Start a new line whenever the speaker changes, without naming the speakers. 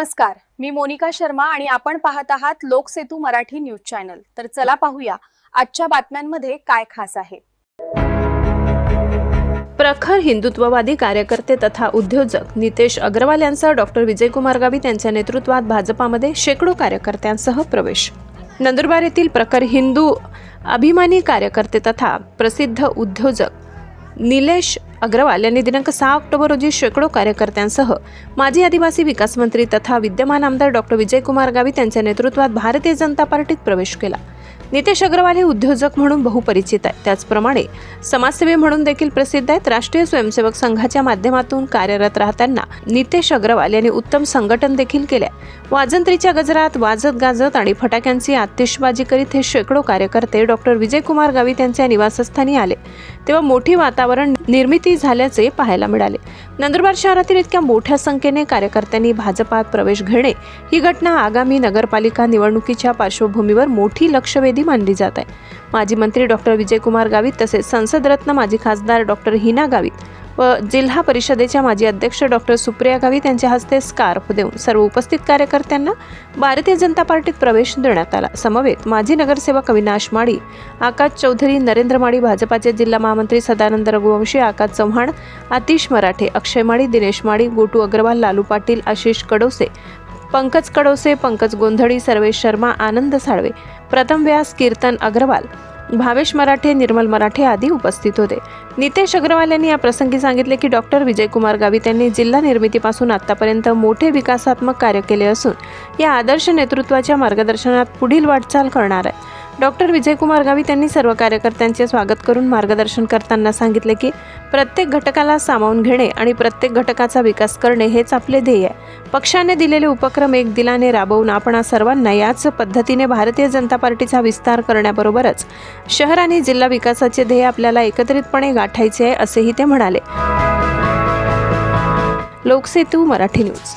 नमस्कार मी मोनिका शर्मा आणि आपण पाहत आहात लोकसेतू मराठी न्यूज चॅनल. तर चला पाहूया आजच्या बातम्यांमध्ये काय खास आहे.
प्रखर हिंदुत्ववादी कार्यकर्ते तथा उद्योजक नितेश अग्रवाल यांचा डॉक्टर विजयकुमार गावित यांच्या नेतृत्वात भाजपामध्ये शेकडो कार्यकर्त्यांसह प्रवेश. नंदुरबार येथील प्रखर हिंदू अभिमानी कार्यकर्ते तथा प्रसिद्ध उद्योजक निलेश अग्रवाल यांनी दिनांक सहा ऑक्टोबर रोजी शेकडो कार्यकर्त्यांसह माजी आदिवासी विकास मंत्री तथा विद्यमान आमदार डॉक्टर विजयकुमार गावित यांच्या नेतृत्वात भारतीय जनता पार्टीत प्रवेश केला. नितेश अग्रवाल हे उद्योजक म्हणून बहुपरिचित आहेत. त्याचप्रमाणे समाजसेवी म्हणून देखील प्रसिद्ध आहेत. राष्ट्रीय स्वयंसेवक संघाच्या माध्यमातून कार्यरत राहताना नितेश अग्रवाल यांनी उत्तम संघटन देखील केले वाजंत्रीच्या गजरात वाजत गाजत आणि फटाक्यांची आतिषबाजी करीत हे शेकडो कार्यकर्ते डॉक्टर विजयकुमार गावित यांच्या निवासस्थानी आले. तेव्हा मोठी वातावरण निर्मिती झाल्याचे पाहायला मिळाले. नंदुरबार शहरातील इतक्या मोठ्या संख्येने कार्यकर्त्यांनी भाजपात प्रवेश घेणे ही घटना आगामी नगरपालिका निवडणुकीच्या पार्श्वभूमीवर मोठी लक्ष लक्षवेधी मानली जात आहे. माजी मंत्री डॉक्टर विजयकुमार गावित तसेच संसदरत्न माजी खासदार डॉक्टर हिना गावित व जिल्हा परिषदेच्या माजी अध्यक्ष डॉक्टर सुप्रिया गावित यांच्या हस्ते स्कार्फ देऊन सर्व उपस्थित कार्यकर्त्यांना भारतीय जनता पार्टीत प्रवेश देण्यात आला. समवेत माजी नगरसेवक अविनाश माळी आकाश चौधरी नरेंद्र माळी भाजपाचे जिल्हा महामंत्री सदानंद रघुवंशी आकाश चव्हाण आतिश मराठे अक्षय माळी दिनेश माळी गोटू अग्रवाल लालू पाटील आशिष कडोसे पंकज कडोसे पंकज गोंधळी सर्वेश शर्मा आनंद साळवे. प्रथम व्यास कीर्तन अग्रवाल. भावेश मराठे निर्मल मराठे आदी उपस्थित होते. नितेश अग्रवाल यांनी या प्रसंगी सांगितले की डॉक्टर विजयकुमार गावित यांनी जिल्हा निर्मितीपासून आतापर्यंत मोठे विकासात्मक कार्य केले असून या आदर्श नेतृत्वाच्या मार्गदर्शनात पुढील वाटचाल करणार आहे. डॉक्टर विजयकुमार गावित यांनी सर्व कार्यकर्त्यांचे स्वागत करून मार्गदर्शन करताना सांगितले की प्रत्येक घटकाला सामावून घेणे आणि प्रत्येक घटकाचा विकास करणे हेच आपले ध्येय आहे. पक्षाने दिलेले उपक्रम एक दिलाने राबवून आपण सर्वांना याच पद्धतीने भारतीय जनता पार्टीचा विस्तार करण्याबरोबरच शहर आणि जिल्हा विकासाचे ध्येय आपल्याला एकत्रितपणे गाठायचे आहे असेही ते म्हणाले. लोकसेतू मराठी न्यूज.